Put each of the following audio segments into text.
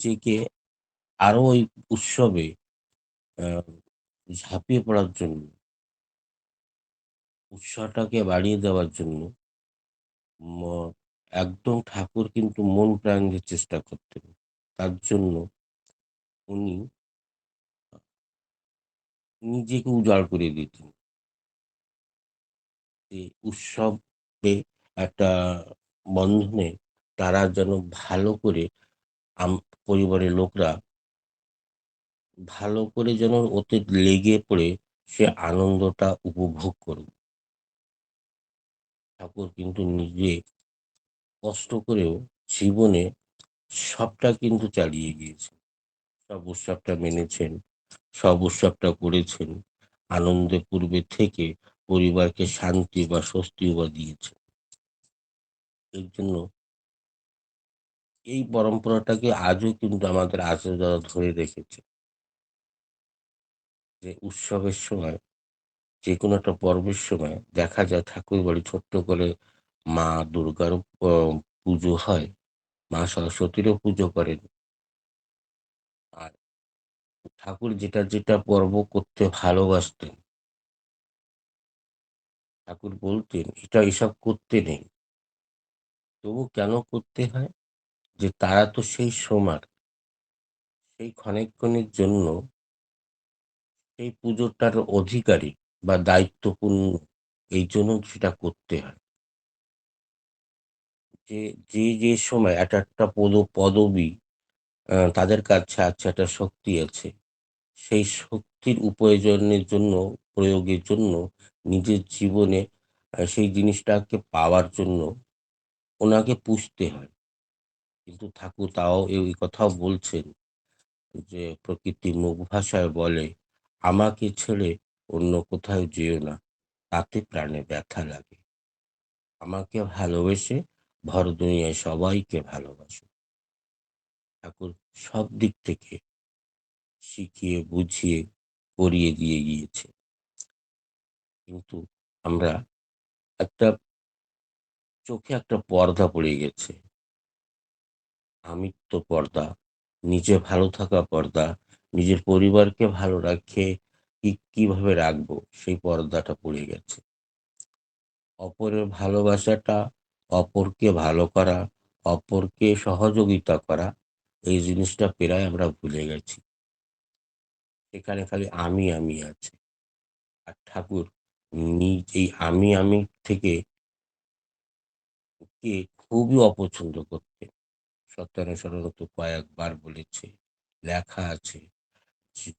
নিজেকে আরও ওই উৎসবে ঝাঁপিয়ে পড়ার জন্য, উৎসাহটাকে বাড়িয়ে দেওয়ার জন্য একদম ঠাকুর কিন্তু মন দিয়ে চেষ্টা করতেন। তার জন্য উনি নিজেকে উজাড় করে দিতেন। উৎসবে একটা বন্ধনে তারা যেন ভালো করে পরিবারের লোকরা ভালো করে যেন ওতে লেগে পড়ে সে আনন্দটা উপভোগ করুক। ঠাকুর কিন্তু নিজে কষ্ট করেও জীবনে সবটা কিন্তু চালিয়ে গিয়েছে সব উৎসবটা মেনেছেন, সব উৎসবটা করেছেন। আনন্দে পূর্বে থেকে পরিবারকে শান্তি বা স্বস্তিও বা দিয়েছেন। এর জন্য এই পরম্পরাটাকে আজও কিন্তু আমাদের আজও আচার্যরা ধরে রেখেছে। যে উৎসবের সময় যেকোনো একটা পর্বের সময় দেখা যায় ঠাকুর বাড়ি ছোট্ট করে মা দুর্গারও পুজো হয়, মা সরস্বতীরও পুজো করেন। আর ঠাকুর যেটা, যেটা পর্ব করতে ভালোবাসতেন ঠাকুর বলতেন, "এটা এসব করতে নেই।" তবু কেন করতে হয়? যে তারা তো সেই সময় সেই ক্ষণেক্ষণের জন্য সেই পুজোটার অধিকারী বা দায়িত্বপূর্ণ এই জন্য সেটা করতে হয়। যে, যে, যে সময় এক একটা পদ পদবী তাদের কাছে আছে একটা শক্তি আছে। সেই শক্তির উপয়োজনের জন্য প্রয়োগের জন্য নিজের জীবনে সেই জিনিসটাকে পাওয়ার জন্য ওনাকে পুষতে হয়। কিন্তু ঠাকুর তাও এই কথাও বলছেন যে, "প্রকৃতি মুখ ভাষায় বলে, আমাকে ছেড়ে অন্য কোথাও যেও না, তাতে প্রাণে ব্যথা লাগে। আমাকে ভালোবেসে ভর দুনিয়ায় সবাইকে ভালোবাসো।" ঠাকুর সব দিক থেকে শিখিয়ে বুঝিয়ে করিয়ে দিয়ে গিয়েছে। কিন্তু আমরা একটা চোখে একটা পর্দা পড়ে গেছে। আমিত্ব পর্দা, নিজে ভালো থাকা পর্দা, নিজের পরিবারকে ভালো রাখে কি কীভাবে রাখব সেই পর্দাটা পড়ে গেছে। অপরের ভালোবাসাটা, অপরকে ভালো করা, অপরকে সহযোগিতা করা এই জিনিসটা প্রায় আমরা ভুলে গেছি। এখানে খালি আমি, আমি আছে। আর ঠাকুর নিজেই আমি, আমি থেকে কে খুবই অপছন্দ করতেন। সত্যানুসরণও তো কয়েকবার বলেছে, লেখা আছে।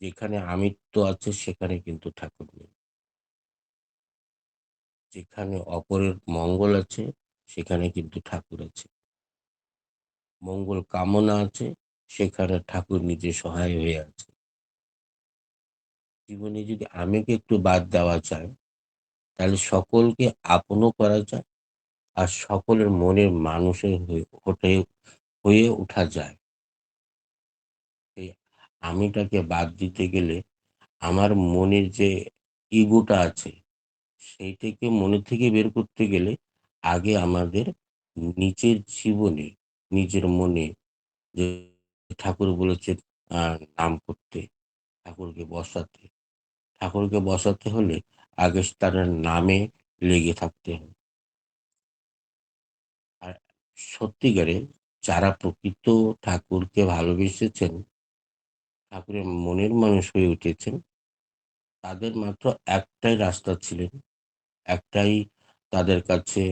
যেখানে আমিত্ব আছে সেখানে কিন্তু ঠাকুর নেই। যেখানে অপরের মঙ্গল আছে সেখানে কিন্তু ঠাকুর আছে। মঙ্গল কামনা আছে সেখানে ঠাকুর নিজে সহায় হয়ে আছে। জীবনে যদি আমিকে একটু বাদ দেওয়া যায়, তাহলে সকলকে আপনও করা যায়। আর সকলের মনের মানুষের হয়ে হয়ে ওঠা যায়। এই আমিটাকে বাদ দিতে গেলে আমার মনের যে ইগোটা আছে সেইটাকে মনের থেকে বের করতে গেলে আগে আমাদের নিজের জীবনে, নিজের মনে যে ঠাকুর বলেছে নাম করতে, ঠাকুরকে বসাতে। ঠাকুরকে বসাতে হলে আগে তার নামে লেগে থাকতে হবে। আর সত্যিকারে যারা প্রকৃত ঠাকুরকে ভালোবেসেছেন, ঠাকুরের মনের মানুষ হয়ে উঠেছেন, তাদের মাত্র একটাই রাস্তা ছিলেন, একটাই তাদের কাছে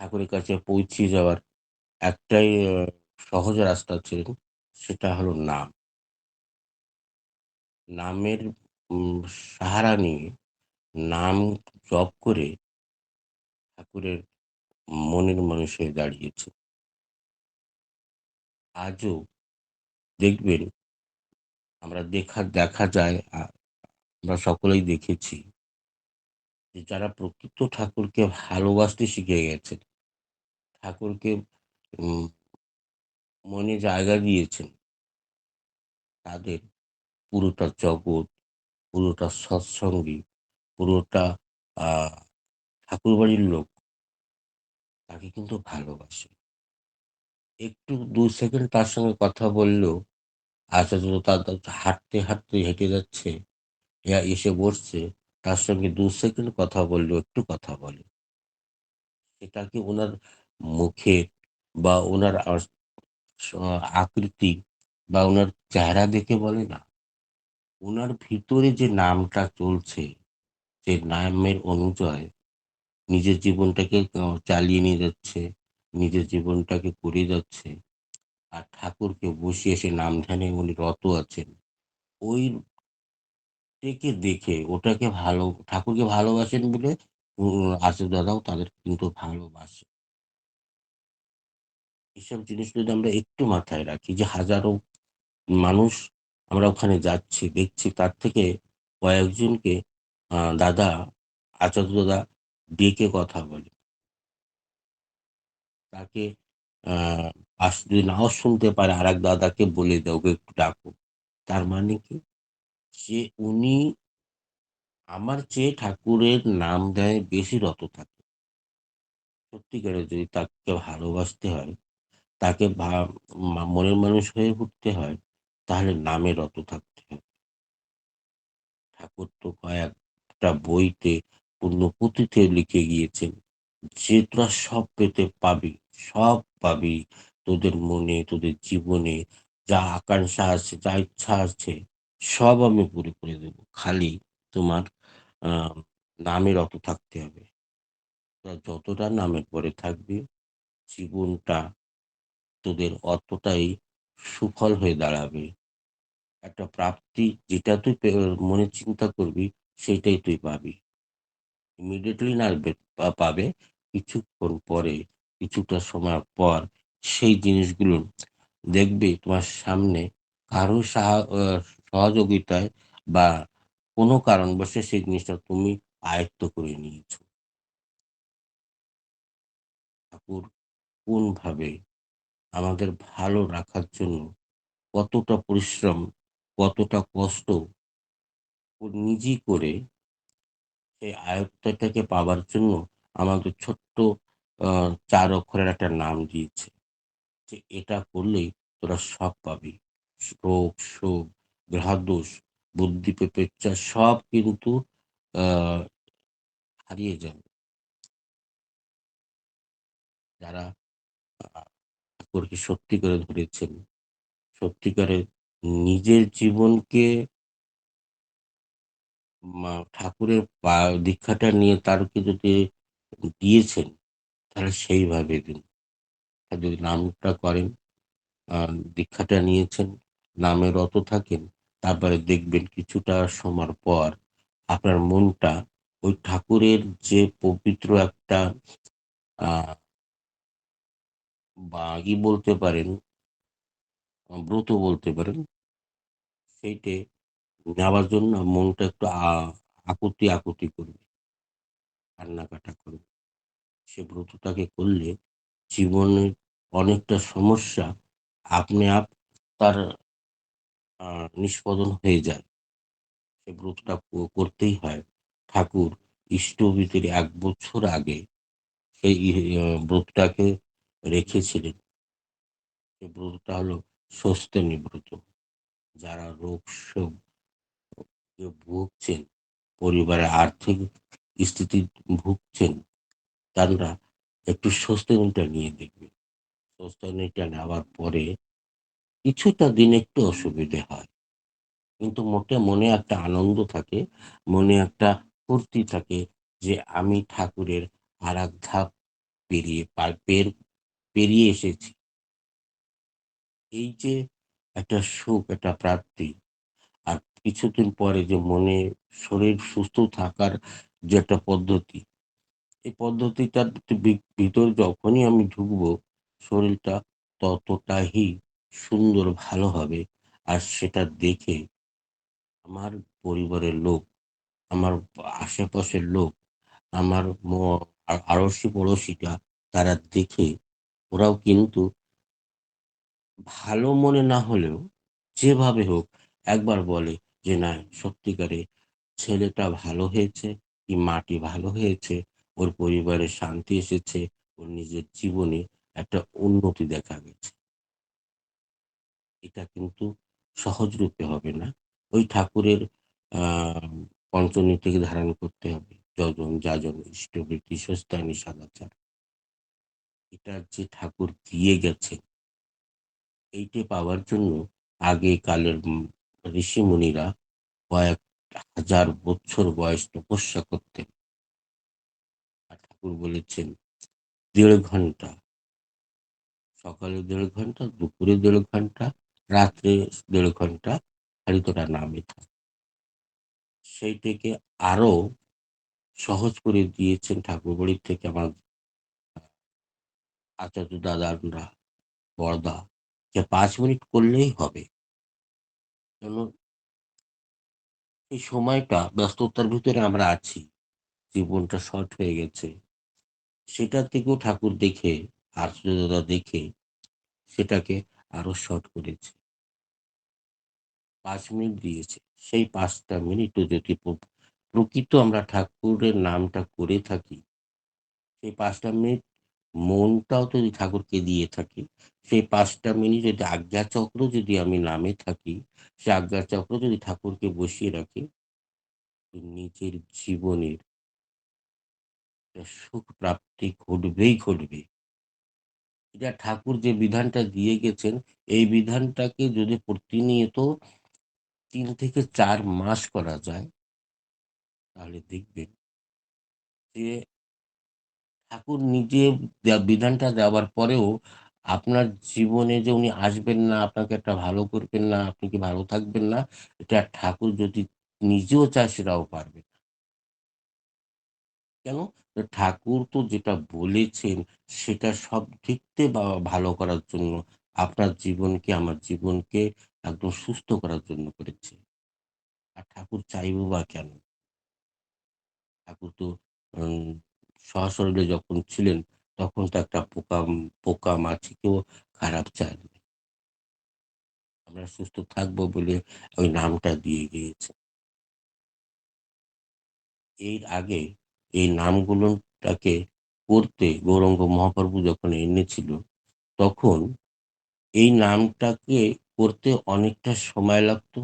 ঠাকুরের কাছে পৌঁছে যাওয়ার একটাই সহজ রাস্তা ছিলেন, সেটা হলো নাম। নামের সাহারা নিয়ে নাম জপ করে ঠাকুরের মনের মানুষ হয়ে দাঁড়িয়েছে। আজও দেখবেন আমরা দেখা দেখা যায় আমরা সকলেই দেখেছি যে যারা প্রকৃত ঠাকুরকে ভালোবাসতে শিখে গেছেন, ঠাকুরকে মনে জায়গা দিয়েছেন তাদের পুরোটা জগৎ, পুরোটা সৎসঙ্গী, পুরোটা ঠাকুরবাড়ির লোক তাকে কিন্তু ভালোবাসে। একটু দু সেকেন্ড তার সঙ্গে কথা বললেও আচ্ছা তো তা তা হাঁটতে, হাঁটতে হেঁটে যাচ্ছে, ইয়া এসে বসছে, তার সঙ্গে দু সেকেন্ড কথা বললেও একটু কথা বলে। এটা কি উনার মুখের বা ওনার আকৃতি বা ওনার চেহারা দেখে বলে না। ওনার ভিতরে যে নামটা চলছে, যে নামের অনুযায়ী নিজের জীবনটাকে চালিয়ে নিয়ে যাচ্ছে, নিজের জীবনটাকে করে যাচ্ছে। আর ঠাকুরকে বসিয়ে সে নাম ধ্যানে উনি রত আছেন। ওই একে দেখে ওটাকে ভালো ঠাকুরকে ভালোবাসেন বলে আচার্য দাদাও তাদের কিন্তু ভালোবাসে। এসব জিনিস যদি আমরা একটু মাথায় রাখি যে হাজারো মানুষ আমরা ওখানে যাচ্ছি, দেখছি তার থেকে কয়েকজনকে দাদা, আচার্য দাদা ডেকে কথা বলে। তাকে আ পাশ যদি নাও শুনতে পারে আরেক দাদাকে বলে দেয়, "ওকে একটু ডাকো।" তার মানে কি? যে উনি আমার চেয়ে ঠাকুরের নাম দেয় বেশি রত থাকে। সত্যিকারে যদি তাকে ভালোবাসতে হয়, তাকে মনের মানুষ হয়ে উঠতে হয়, তাহলে নামে রত থাকতে হবে। ঠাকুর তো কয়েকটা বইতে পুণ্যপুঁথিতে লিখে গিয়েছেন যে তোরা সব পেতে পাবি, সব পাবি। তোদের মনে, তোদের জীবনে যা আকাঙ্ক্ষা আছে, যা ইচ্ছা আছে, সব আমি পুরো করে দেব। খালি তোমার আ নামে রত থাকতে হবে। যতটা নামের পরে থাকবে জীবনটা তোদের অতটাই সুফল হয়ে দাঁড়াবে। একটা প্রাপ্তি যেটা তুই মনে চিন্তা করবি, সেটাই তুই পাবি। ইমিডিয়েটলি না পাবে, কিছুক্ষণ পরে, কিছুটা সময় পর সেই জিনিসগুলো দেখবে তোমার সামনে কারও সহযোগিতায় বা কোনো কারণবশে সেই জিনিসটা তুমি আয়ত্ত করে নিয়েছো। ঠাকুর কোনভাবে আমাদের ভালো রাখার জন্য কতটা পরিশ্রম, কতটা কষ্ট ও নিজেই করে সেই আয়ত্তটাকে পাবার জন্য আমাদের ছোট্ট ৪ অক্ষরের একটা নাম দিয়েছে। যে এটা করলেই তোরা সব পাবি। রোগ, শোক, গ্রহদোষ, বুদ্ধি পেপেচ্চা সব কিন্তু হারিয়ে যাবে। যারা ঠাকুরকে সত্যি করে ধরেছেন, সত্যিকারের নিজের জীবনকে ঠাকুরের দীক্ষাটা নিয়ে তারকে যদি দিয়েছেন, তাহলে সেইভাবে দিন। যদি নামটা করেন, দীক্ষাটা নিয়েছেন, নামে রত থাকেন, তারপরে দেখবেন কিছুটা সময় পর আপনার মনটা ওই ঠাকুরের যে পবিত্র একটা বা ই বলতে পারেন, ব্রত বলতে পারেন, সেইটে নেওয়ার জন্য মনটা একটু আকুতি, আকুতি করবে, কান্নাকাটা করবে। সে ব্রতটাকে করলে জীবনের অনেকটা সমস্যা আপনি আপ তার নিষ্পদন হয়ে যায়। সে ব্রতটা করতেই হয়। ঠাকুর ইষ্টভৃতির ১ বছর আগে সেই ব্রতটাকে রেখেছিলেন। সে ব্রতটা হলো স্বস্তিনী ব্রত। যারা রোগ-শোক এ ভুগছেন, পরিবারে আর্থিক স্থিতি ভুগছেন, তারা একটু স্বস্তিনীটা নিয়ে দেখবেন। স্বস্তিনীটা নেওয়ার পরে কিছুটা দিন একটু অসুবিধে হয়। কিন্তু মোটে মনে একটা আনন্দ থাকে, মনে একটা ফুর্তি থাকে যে আমি ঠাকুরের আরেক ধাপ পেরিয়ে পার পের পেরিয়ে এসেছি। এই যে একটা সুখ, একটা প্রাপ্তি আর কিছুদিন পরে যে মনে শরীর সুস্থ থাকার যে একটা পদ্ধতি, এই পদ্ধতিটার ভিতর যখনই আমি ঢুকবো, শরীরটা ততটাই সুন্দর ভালো হবে। আর সেটা দেখে আমার পরিবারের লোক, আমার আশেপাশের লোক, আমার ম আ আড়োশি-পড়োশিরা তারা দেখে ওরাও কিন্তু ভালো মনে না হলেও যেভাবে হোক একবার বলে যে, "না সত্যিকারে ছেলেটা ভালো হয়েছে, কি মাটি ভালো হয়েছে, ওর পরিবারে শান্তি এসেছে, ওর নিজের জীবনে একটা উন্নতি দেখা গেছে। এটা কিন্তু সহজরূপে হবে না। ওই ঠাকুরের পঞ্চনীতিকে ধারণ করতে হবে। যজন, যাজন, ইষ্টবৃত্তি, স্বস্তানি, সদাচার। এটা যে ঠাকুর দিয়ে গেছে এইটে পাওয়ার জন্য আগে কালের ঋষিমুনিরা কয়েক হাজার বছর বয়স তপস্যা করতেন। ঠাকুর বলেছেন দেড় ঘণ্টা সকালে দেড় ঘণ্টা, দুপুরে দেড় ঘণ্টা, রাত্রে দেড় ঘণ্টা খালি নামে থাক। সেইটাকে আরও সহজ করে দিয়েছেন ঠাকুর বাড়ির থেকে আমার আচার্য দাদারা, বড়দা যে পাঁচ মিনিট করলেই হবে। এই সময়টা ব্যস্ততার ভিতরে আমরা আছি। জীবনটা শর্ট হয়ে গেছে। সেটা থেকেও ঠাকুর দেখে, আচার্য দাদা দেখে সেটাকে আরও শর্ট করেছে। পাঁচ মিনিট দিয়েছে। সেই ৫ টা মিনিটও যদি প্রকৃত আমরা ঠাকুরের নামটা করে থাকি সেই পাঁচটা মিনিট মনটাও যদি ঠাকুরকে দিয়ে থাকি, সেই পাঁচটা মিনিট যদি আজ্ঞাচক্র যদি আমি নামে থাকি, সে আজ্ঞাচক্র যদি ঠাকুরকে বসিয়ে রাখি নিজের জীবনের সুখ প্রাপ্তি ঘটবেই ঘটবে। এটা ঠাকুর যে বিধানটা দিয়ে গেছেন, এই বিধানটাকে যদি প্রতিনিয়ত তিন থেকে চার মাস করা যায় তাহলে দেখবেন যে ঠাকুর নিজে বিধানটা দেওয়ার পরেও আপনার জীবনে যে উনি আসবেন না, আপনাকে একটা ভালো করবেন না, আপনি কি ভালো থাকবেন না, এটা ঠাকুর যদি নিজেও চায় সেটাও পারবে। কেন? ঠাকুর তো যেটা বলেছেন সেটা সব দিক দিয়ে ভালো করার জন্য আপনার জীবনকে, আমার জীবনকে একদম সুস্থ করার জন্য করেছে। আর ঠাকুর চাইব বা কেন? ঠাকুর তো উম সশরীরে যখন ছিলেন তখন তো একটা পোকা পোকা মাছিকেও খারাপ চায়নি। আমরা সুস্থ থাকব বলে ওই নামটা দিয়ে গিয়েছে। এর আগে এই নামগুলোটাকে করতে গৌরঙ্গ মহাপ্রভু যখন এনেছিল, তখন এই নামটাকে করতে অনেকটা সময় লাগতো,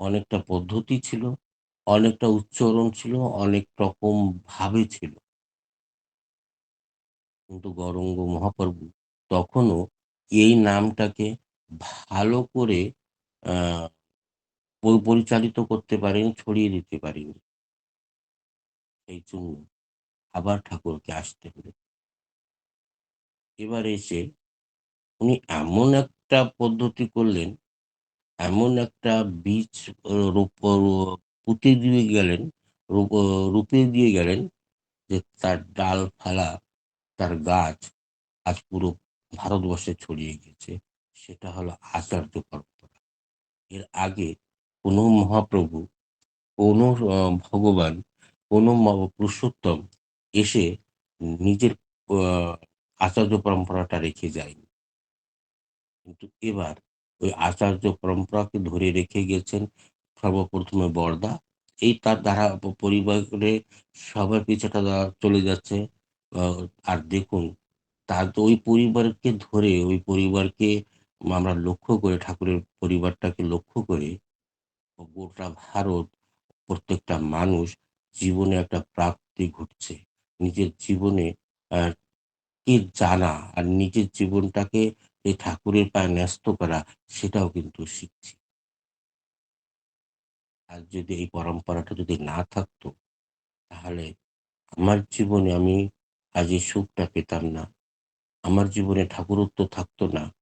অনেকটা পদ্ধতি ছিল, অনেকটা উচ্চারণ ছিল, অনেক রকম ভাবে ছিল। কিন্তু গৌরাঙ্গ মহাপ্রভু তখনও এই নামটাকে ভালো করে পরিচালিত করতে পারেনি, ছড়িয়ে দিতে পারেনি। এইজন্য আবার ঠাকুরকে আসতে হলো। এবার এসে উনি এমন একটা পদ্ধতি করলেন, এমন একটা বীজ রোপ পুঁতে দিয়ে গেলেন, রোপ দিয়ে গেলেন যে তার ডালপালা, তার গাছ আজ পুরো ভারতবর্ষে ছড়িয়ে গিয়েছে। সেটা হলো আচার্য পরম্পরা। এর আগে কোনো মহাপ্রভু, কোনো ভগবান, কোনো পুরুষোত্তম এসে নিজের আচার্য পরম্পরাটা রেখে যায়নি। কিন্তু এবার ওই আচার্য পরম্পরাকে ধরে রেখে গেছেন সর্বপ্রথমে বড়দা। এই তার দ্বারা পরিবারে সবার পিছাটা চলে যাচ্ছে। আর দেখুন, তার তো ওই পরিবারকে ধরে, ওই পরিবারকে আমরা লক্ষ্য করে, ঠাকুরের পরিবারটাকে লক্ষ্য করে, গোটা ভারত, প্রত্যেকটা মানুষ জীবনে একটা প্রাপ্তি ঘটছে। নিজের জীবনে কে জানা আর নিজের জীবনটাকে এই ঠাকুরের পায়ে ন্যস্ত করা, সেটাও কিন্তু শিখছি। আর যদি এই পরম্পরাটা যদি না থাকতো, তাহলে আমার জীবনে আমি এই সুখটা পেতাম না। আমার জীবনে ঠাকুরত্ব থাকতো না।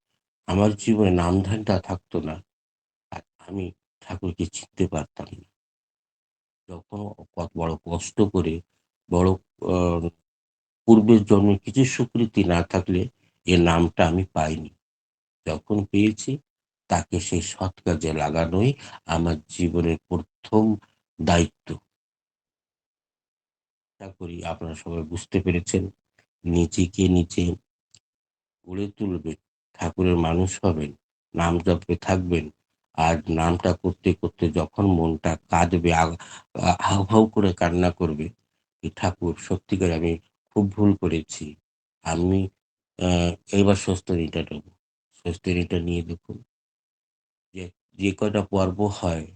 আমার জীবনে নামধানটা থাকতো না। আর আমি ঠাকুরকে চিনতে পারতাম না। যখন বড় কষ্ট করে, বড় পূর্বের জন্মে কিছু স্বীকৃতি না থাকলে এ নামটা আমি পাইনি। যখন পেয়েছি, তাকে সেই সৎ কাজে লাগানোই আমার জীবনের প্রথম দায়িত্ব। আশা করি আপনারা সবাই বুঝতে পেরেছেন। নিজেকে নিজে গড়ে তুলবেন, ঠাকুরের মানুষ হবেন, নাম জপে থাকবেন। আর নামটা করতে, করতে যখন মনটা কাঁদবে, হাউ, হাউ করে কান্না করবে, ঠাকুর সত্যিকার আমি খুব ভুল করেছি। আমি আহ, এইবার স্বস্তিনীটা নেব স্বস্তিনীটা নিয়ে দেখুন যে যে কয়টা পর্ব হয়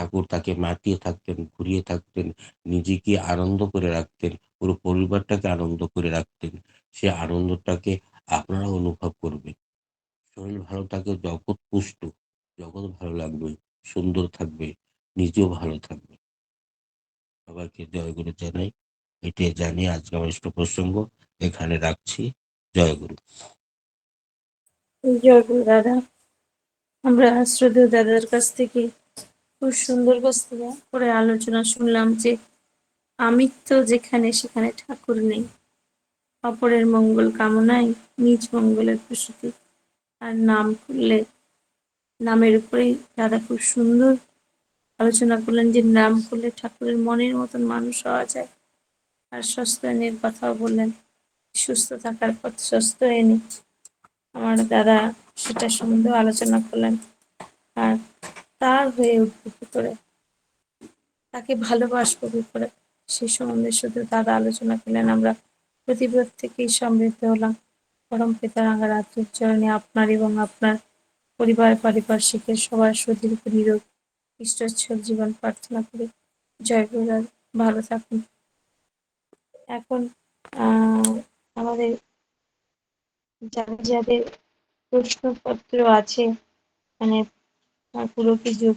ঠাকুর তাকে মাতিয়ে থাকতেন, ঘুরিয়ে থাকতেন, নিজেকে আনন্দ করে রাখতেন, পুরো পরিবারটাকে আনন্দ করে রাখতেন। সে আনন্দটাকে আপনারা অনুভব করবেন। শরীর ভালো থাকে জগৎ পুষ্ট, জগৎ ভালো লাগবে, সুন্দর থাকবে, নিজেও ভালো থাকবে। সবাইকে জয় গুরু জানাই, এটাই জানিয়ে আজকে আমার ইষ্ট প্রসঙ্গ, এখানে রাখছি। জয় গুরু। জয় গুরু দাদা, আমরা শ্রদ্ধেয় দাদার কাছ থেকে খুব সুন্দর করে আলোচনা শুনলাম যে আমি তো যেখানে সেখানে ঠাকুর নেই। অপরের মঙ্গল কামনায় নিজ মঙ্গলের প্রসূতি। আর নাম করলে নামের উপরেই দাদা খুব সুন্দর আলোচনা করলেন যে নাম করলে ঠাকুরের মনের মতন মানুষ হওয়া যায়। আর স্বস্থায়নের কথাও বললেন, সুস্থ থাকার পথ এনে আমার দাদা সেটা সুন্দর আলোচনা করলেন। আর তার হয়ে উঠবে কি করে তাকে ভালোবাসবো কি করে সে সম্বন্ধে শুধু দাদা আলোচনা করলেন আমরা। প্রতিবাদ থেকেই সমৃদ্ধ হলাম। পরম পিতার আঙ্গার আত্মীয় চরণে আপনার এবং আপনার পরিবার, পারিপার্শ্বিকের সবার সুদীর্ঘ নিরোগ ইষ্টচ্ছল জীবন প্রার্থনা করি। জয় গুরুদার ভালো থাকুন। এখন আমাদের যাদের যাদের প্রশ্নপত্র আছে মানে পুরো কি যুগ